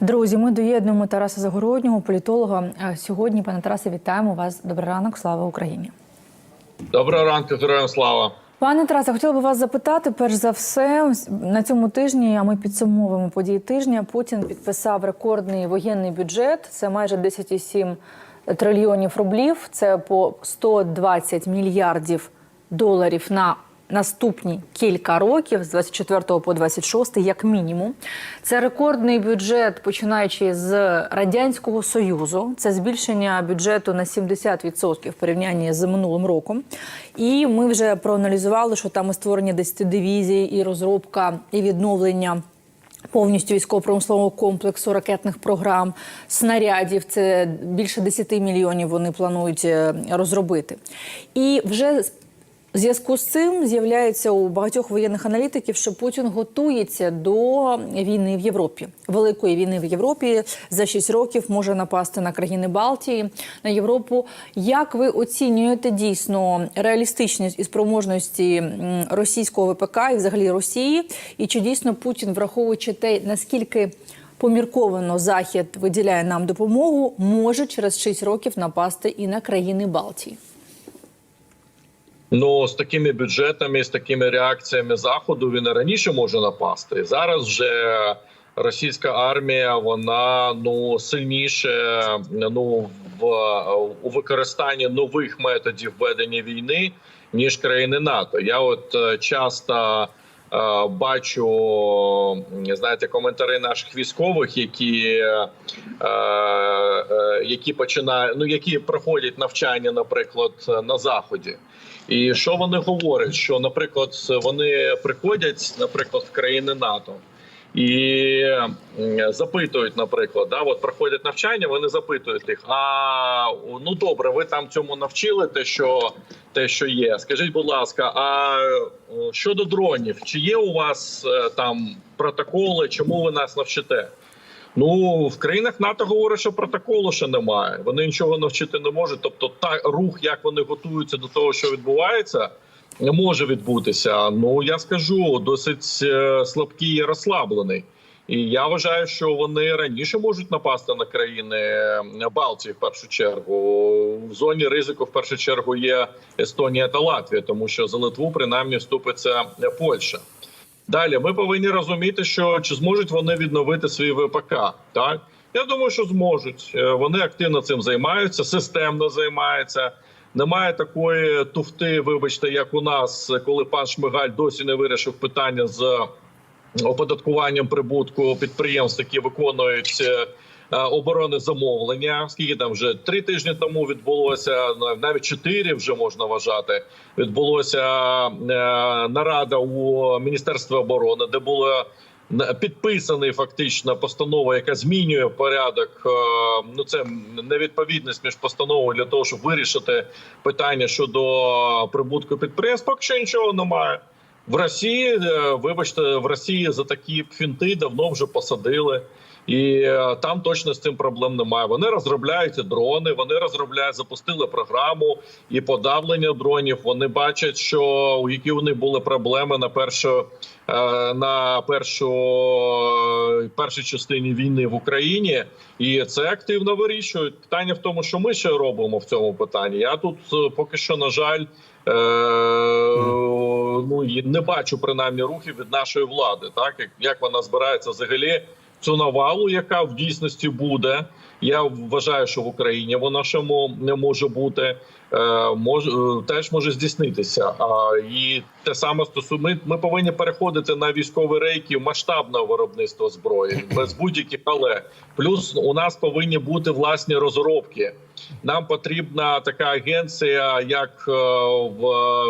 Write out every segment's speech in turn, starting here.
Друзі, ми доєднуємо Тараса Загороднього, політолога. Сьогодні, пане Тарасе, вітаємо вас. Добрий ранок, слава Україні. Доброго ранку, героям слава. Пане Тарасе, хотіла би вас запитати, перш за все, на цьому тижні, а ми підсумовуємо події тижня. Путін підписав рекордний воєнний бюджет. Це майже 10,7 трильйонів рублів. Це по 120 мільярдів доларів на наступні кілька років з 24 по 26, як мінімум. Це рекордний бюджет, починаючи з радянського союзу. Це збільшення бюджету на 70% в порівнянні з минулим роком. І ми вже проаналізували, що там і створення 10 дивізій, і розробка, і відновлення. Повністю військово-промислового комплексу ракетних програм, снарядів це більше 10 мільйонів. Вони планують е, розробити. І вже зв'язку з цим з'являється у багатьох воєнних аналітиків, що Путін готується до війни в Європі, великої війни в Європі за 6 років може напасти на країни Балтії, на Європу. Як ви оцінюєте дійсно реалістичність і спроможності російського ВПК і взагалі Росії? І чи дійсно Путін, враховуючи те, наскільки помірковано Захід виділяє нам допомогу, може через 6 років напасти і на країни Балтії? Ну з такими бюджетами, з такими реакціями заходу він і раніше може напасти. Зараз вже російська армія вона ну сильніше ну в у використанні нових методів ведення війни ніж країни НАТО. Я от е, часто. е, Бачу, знаєте, коментарі наших військових, які е, які починають, ну які проходять навчання, наприклад, на заході. І що вони говорять? Що, наприклад, вони приходять, наприклад, в країни НАТО і запитують, наприклад, да, от проходять навчання, вони запитують їх: а ну добре, ви там цьому навчили те, що те, що є. Скажіть, будь ласка, а щодо дронів, чи є у вас е, там протоколи? Чому ви нас навчите? Ну в країнах НАТО говорять, що протоколу ще немає. Вони нічого навчити не можуть. Тобто, та рух, як вони готуються до того, що відбувається, не може відбутися. Ну я скажу досить е, слабкий і розслаблений. І я вважаю, що вони раніше можуть напасти на країни е, Балтії в першу чергу. В зоні ризику в першу чергу є Естонія та Латвія, тому що за Литву принаймні вступиться Польща. Далі ми повинні розуміти, що чи зможуть вони відновити свій ВПК. Так я думаю, що зможуть. Е, Вони активно цим займаються, системно займаються. Немає такої туфти, вибачте, як у нас, коли пан Шмигаль досі не вирішив питання з оподаткуванням прибутку підприємств, які виконують е, е, замовлення. Скільки там вже три тижні тому відбулося навіть чотири вже можна вважати. Відбулося е, нарада у міністерстві оборони, де було на- підписаний фактично постанова, яка змінює порядок. е, Ну це невідповідність між постановою для того, щоб вирішити питання щодо прибутку підприємств. Поки що нічого немає. В Росії, е, вибачте, в Росії за такі фінти давно вже посадили, і е, там точно з цим проблем немає. Вони розробляють дрони, вони розробляють, запустили програму і подавлення дронів. Вони бачать, що у які них були проблеми на першу е, на першу е, першій частині війни в Україні, і це активно вирішують. Питання в тому, що ми ще робимо в цьому питанні. Я тут поки що на жаль. Е, ну не бачу принаймні рухів від нашої влади, так як, як вона збирається взагалі цю навалу, яка в дійсності буде. Я вважаю, що в Україні вона ще не може бути, е, може теж може здійснитися. А і те саме стосує. Ми, ми повинні переходити на військові рейки масштабного виробництва зброї без будь-яких але. Плюс у нас повинні бути власні розробки. Нам потрібна така агенція, як е, в,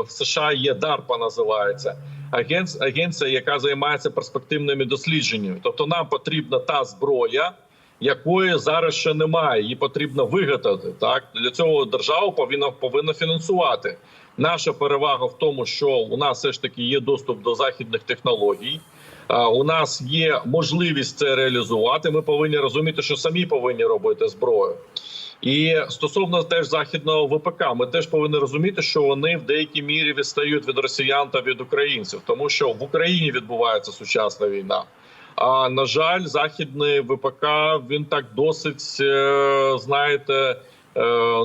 в США є DARPA називається. Агенц, агенція, яка займається перспективними дослідженнями. Тобто, нам потрібна та зброя, якої зараз ще немає. Її потрібно виготовити. Так для цього держава повинна повинна фінансувати. Наша перевага в тому, що у нас все ж таки є доступ до західних технологій. У нас є можливість це реалізувати. Ми повинні розуміти, що самі повинні робити зброю. І стосовно теж західного ВПК, ми теж повинні розуміти, що вони в деякій мірі відстають від росіян та від українців, тому що в Україні відбувається сучасна війна. А на жаль, західний ВПК він так досить е, знаєте,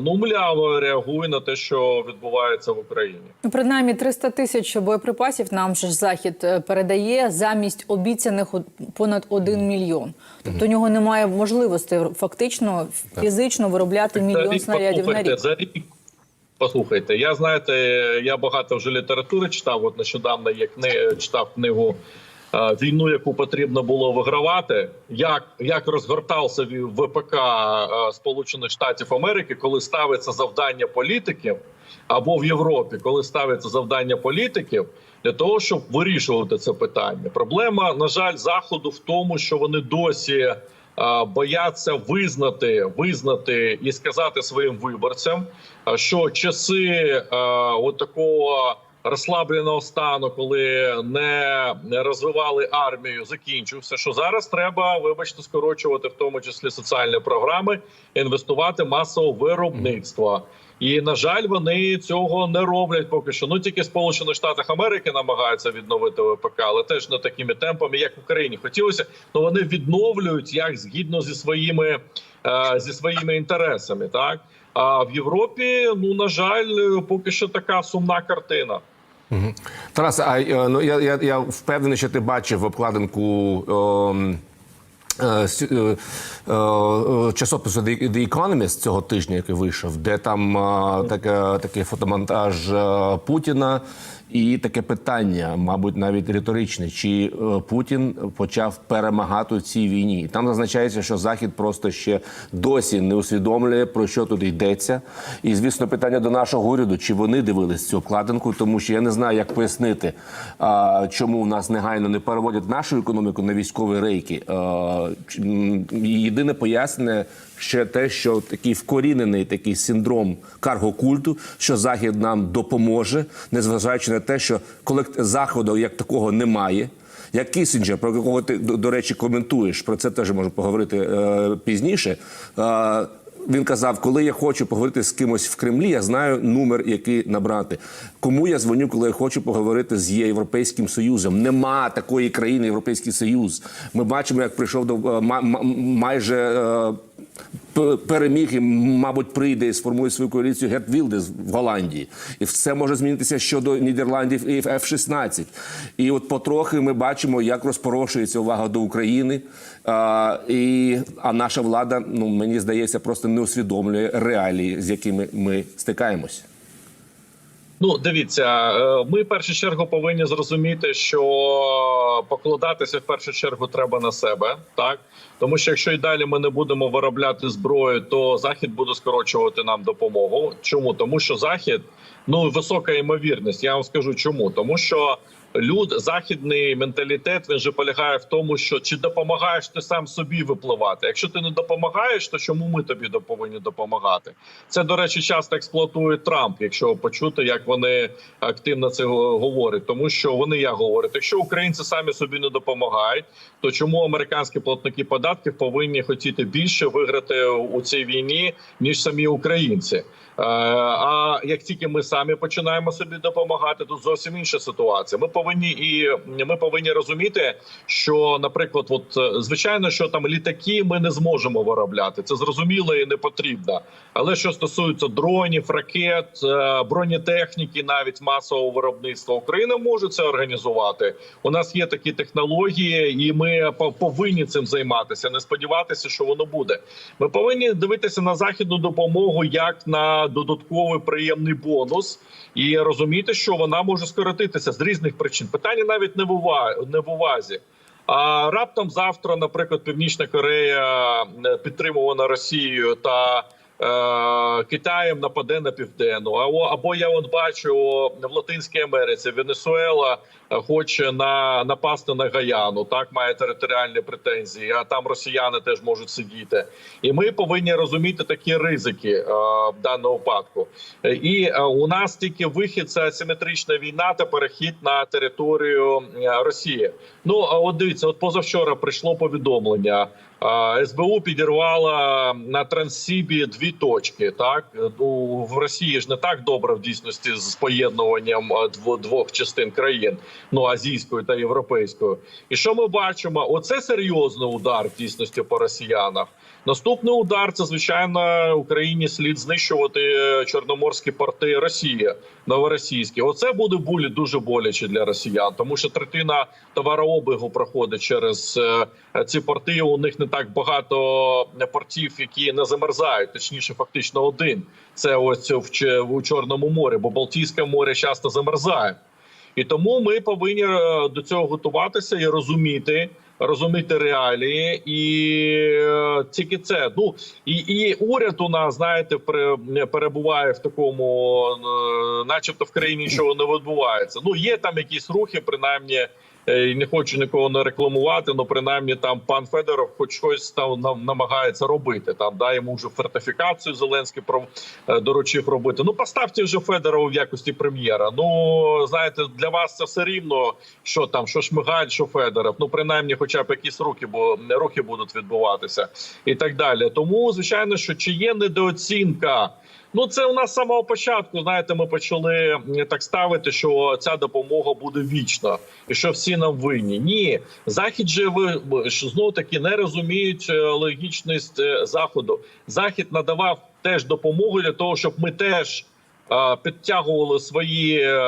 ну мляво реагує на те, що відбувається в Україні. Ну, Принаймні 300 тисяч боєприпасів нам же ж захід е, передає замість обіцяних понад 1 мільйон. Тобто у нього немає можливості фактично фізично виробляти За мільйон рік, снарядів на рік. За рік. Послухайте, я знаєте, я багато вже літератури читав. От нещодавно я кни... читав книгу е, Війну, яку потрібно було вигравати. Як, як розгортався ВПК Сполучених Штатів Америки, коли ставиться завдання політиків, або в Європі, коли ставиться завдання політиків для того, щоб вирішувати це питання. Проблема, на жаль, заходу в тому, що вони досі бояться визнати, визнати і сказати своїм виборцям, що часи от такого розслабленого стану, коли не розвивали армію, закінчився. Що зараз треба, вибачте, скорочувати в тому числі соціальні програми, інвестувати масово в виробництво. І на жаль, вони цього не роблять поки що. Ну тільки Сполучених Штатах Америки намагаються відновити ВПК, але теж не такими темпами, як в Україні. Хотілося, ну вони відновлюють як згідно зі своїми е, зі своїми інтересами. Так а в Європі, ну на жаль, поки що така сумна картина. Тарас, а е, ну я, я, я впевнений, що ти бачив обкладинку. ем, е, е, Часопису The Economist цього тижня, який вийшов, де там такий фотомонтаж Путіна і таке питання, мабуть, навіть риторичне, чи е, Путін почав перемагати у цій війні. Там зазначається, що Захід просто ще досі не усвідомлює про що тут йдеться. І звісно, питання до нашого уряду, чи вони дивились цю обкладинку, тому що я не знаю, як пояснити, чому в нас негайно не переводять нашу економіку на військові рейки. М, єдине пояснення ще те, що такий вкорінений такий синдром каргокульту, що захід нам допоможе, незважаючи на те, що колект... заходу як такого немає. Як Кісінджер, про якого ти до, речі коментуєш, про це теж можу поговорити е, пізніше. Е, він казав, коли я хочу поговорити з кимось в Кремлі, я знаю номер, який набрати. Кому я дзвоню, коли я хочу поговорити з Європейським Союзом? Нема такої країни Європейський Союз. Ми бачимо, як прийшов до е, ма- ма- майже. Переміг і, мабуть, прийде і сформує свою коаліцію Герт Вілдес в Голландії, і все може змінитися щодо Нідерландів і F-16. І от потрохи ми бачимо, як розпорошується увага до України. А, і, а наша влада, ну мені здається, просто не усвідомлює реалії, з якими ми стикаємось. Ну, дивіться, е, ми в першу чергу повинні зрозуміти, що покладатися в першу чергу треба на себе, так тому що якщо і далі ми не будемо виробляти зброю, то захід буде скорочувати нам допомогу. Чому тому, що захід ну висока ймовірність. Я вам скажу, чому тому, що люд західний менталітет він же полягає в тому, що чи допомагаєш ти сам собі випливати. Якщо ти не допомагаєш, то чому ми тобі повинні допомагати? Це до речі, часто експлуатує Трамп, якщо почути, як вони активно це говорять, тому що вони як говорять, якщо українці самі собі не допомагають, то чому американські платники податків повинні хотіти більше виграти у цій війні ніж самі українці? Е, А як тільки ми самі починаємо собі допомагати, тут зовсім інша ситуація. Ми повинні і ми повинні розуміти, що, наприклад, от е, звичайно, що там літаки ми не зможемо виробляти. Це зрозуміло і не потрібно. Але що стосується дронів, ракет, е, бронетехніки, навіть масового виробництва, Україна може це організувати. У нас є такі технології, і ми по- повинні цим займатися. Не сподіватися, що воно буде. Ми повинні дивитися на західну допомогу як на додатковий приємний бонус, і розуміти, що вона може скоротитися з різних причин. Питання навіть не в увазі, не в увазі. А раптом завтра, наприклад, Північна Корея е, підтримувана Росією та Китаєм нападе на південну. Або, я от бачу в Латинській Америці Венесуела е, хоче на напасти на Гаяну. Так має територіальні претензії. А там росіяни теж можуть сидіти. І ми повинні розуміти такі ризики е, в даному випадку. Е, І е, у нас тільки вихід це асиметрична війна та перехід на територію е, Росії. Ну от дивіться, от позавчора прийшло повідомлення. СБУ підірвала на Транссібі дві точки. Так в Росії ж не так добре в дійсності з поєднуванням двох частин країн, ну азійською та європейською. І що ми бачимо? Оце серйозний удар в дійсності по росіянах. Наступний удар це звичайно Україні слід знищувати е, чорноморські порти Росії, новоросійські. Оце буде болі дуже боляче для росіян, тому що третина товарообігу проходить через е, ці порти. У них не так багато портів, які не замерзають. Точніше, фактично один. Це ось в Чорному морі, бо Балтійське море часто замерзає. І тому ми повинні е, до цього готуватися і розуміти. Розуміти реалії, і е, тільки це. Ну і, і уряд у нас, знаєте, пере- перебуває в такому, е, начебто в країні нічого не відбувається. Ну є там якісь рухи, принаймні. Е, і Не хочу нікого не рекламувати, але принаймні там пан Федоров, хоч щось там нам намагається робити. Там да йому вже фортифікацію Зеленський е, доручив робити. Ну поставте вже Федорова в якості прем'єра. Ну знаєте, для вас це все рівно, що там, що Шмигаль, що Федоров. Ну принаймні, хоча б якісь рухи, бо рухи будуть відбуватися і так далі. Тому звичайно, що чи є недооцінка. Ну, це у нас з самого початку. Знаєте, ми почали так ставити, що ця допомога буде вічна, і що всі нам винні. Ні, захід же ви знову таки не розуміють е, логічність е, заходу. Захід надавав теж допомогу для того, щоб ми теж підтягували свої е,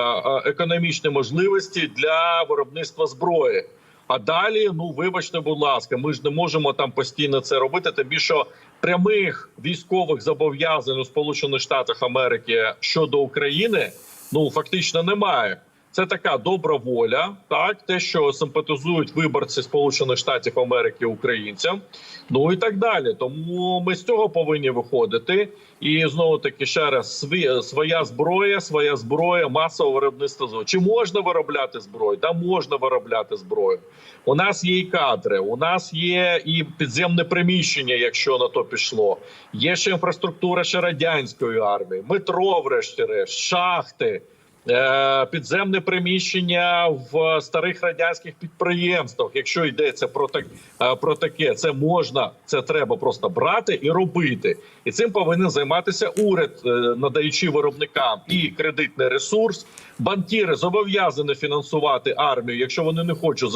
економічні можливості для виробництва зброї. А далі, ну вибачте, будь ласка, ми ж не можемо там постійно це робити. Тим більше прямих військових зобов'язань у Сполучених Штатах Америки щодо України ну фактично немає. Це така добра воля, так те, що симпатизують виборці Сполучених Штатів Америки українцям, ну і так далі. Тому ми з цього повинні виходити. І знову таки ще раз своя зброя, своя зброя, масове виробництво. Чи можна виробляти зброю? Та можна виробляти зброю. У нас є і кадри, у нас є і підземне приміщення, якщо на то пішло. Є ще інфраструктура ще радянської армії, метро, врешті-решт, шахти. Е, Підземне приміщення в старих радянських підприємствах. Якщо йдеться про так е, про таке, це можна, це треба просто брати і робити. І цим повинен займатися уряд, е, надаючи виробникам і кредитний ресурс. Банкіри зобов'язані фінансувати армію. Якщо вони не хочуть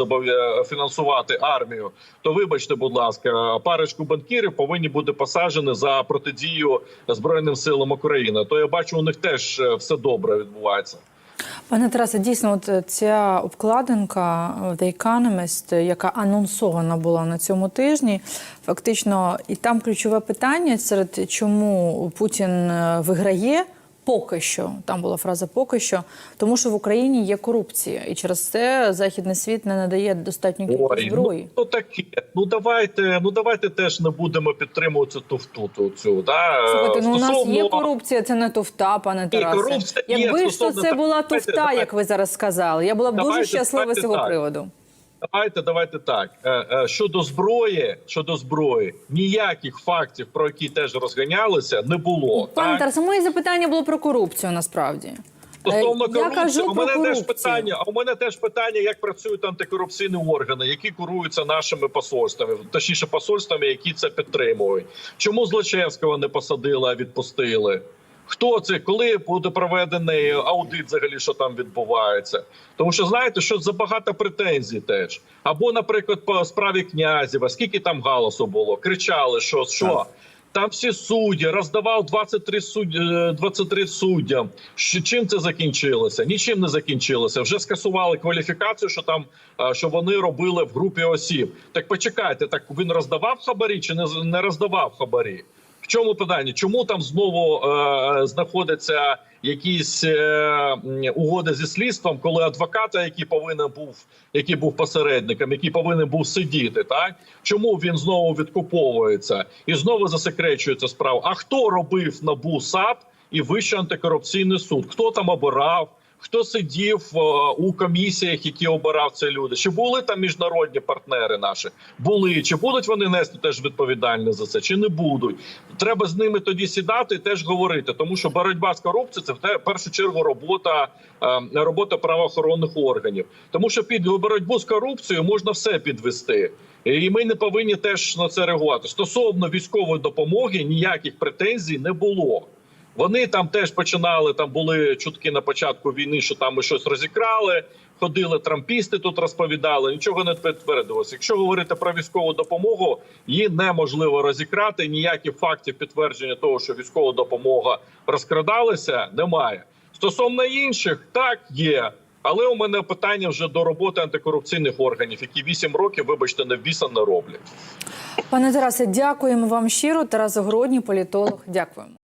фінансувати армію, то вибачте, будь ласка, парочку банкірів повинні бути посаджені за протидію збройним силам України. То я бачу, у них теж все добре відбувається. Пане Тарасе, дійсно, от е, ця обкладинка е, The Economist, е, яка анонсована була на цьому тижні, фактично, і там ключове питання серед чому Путін виграє. Поки що там була фраза поки що, тому що в Україні є корупція, і через це західний світ не надає достатньо кількість Ой, зброї. ну, ну таке. Ну давайте, ну давайте теж не будемо підтримувати цю туфту цю. Да? Слухайте, ну у нас є корупція, це не туфта, пане Тарасе. корупція Якби ж то стосовно це була туфта, як ви зараз сказали, я була б дуже щаслива з цього так. приводу. Давайте, давайте так. Е, е, Щодо зброї, щодо зброї, ніяких фактів, про які теж розганялися, не було. Пане так? Тарасе, моє запитання було про корупцію насправді. Стосовно Е, корупції, у мене корупцію. теж питання. А у мене теж питання, як працюють антикорупційні органи, які керуються нашими посольствами, точніше посольствами, які це підтримують. Чому Злочевського не посадили, а відпустили? Хто це? Коли буде проведений аудит, взагалі, що там відбувається? Тому що знаєте, що забагато претензій теж. Або, наприклад, по справі князєва, скільки там галасу було? Кричали, що що. Там всі судді роздавав 23 судді, е, 23 суддям. Що чим це закінчилося? Нічим не закінчилося. Вже скасували кваліфікацію, що там е, що вони робили в групі осіб. Так почекайте, так він роздавав хабарі чи не не роздавав хабарі? Чому питання? Чому там знову е, знаходяться якісь е, угоди зі слідством, коли адвоката, який повинен був, який був посередником, який повинен був сидіти, так чому він знову відкуповується і знову засекречується справа? А хто робив набу САП і Вищий антикорупційний суд? Хто там обирав? Хто сидів е, у комісіях, які обирав ці люди? Чи були там міжнародні партнери наші? Були чи будуть вони нести теж відповідальність за це? Чи не будуть? Треба з ними тоді сідати і теж говорити, тому що боротьба з корупцією це в першу чергу робота, е, робота правоохоронних органів. Тому що під боротьбу з корупцією можна все підвести. І ми не повинні теж на це реагувати. Стосовно військової допомоги ніяких претензій не було. Вони там теж починали. Там були чутки на початку війни, що там ми щось розікрали. Ходили трампісти тут, розповідали. Нічого не підтвердилося. Якщо говорити про військову допомогу, її неможливо розікрати. Ніяких фактів підтвердження того, що військова допомога розкрадалася, немає. Стосовно інших, так є. Але у мене питання вже до роботи антикорупційних органів, які 8 років, вибачте, не біса не роблять. Пане Тарасе, дякуємо вам щиро. Тарас Огородній, політолог. Дякуємо.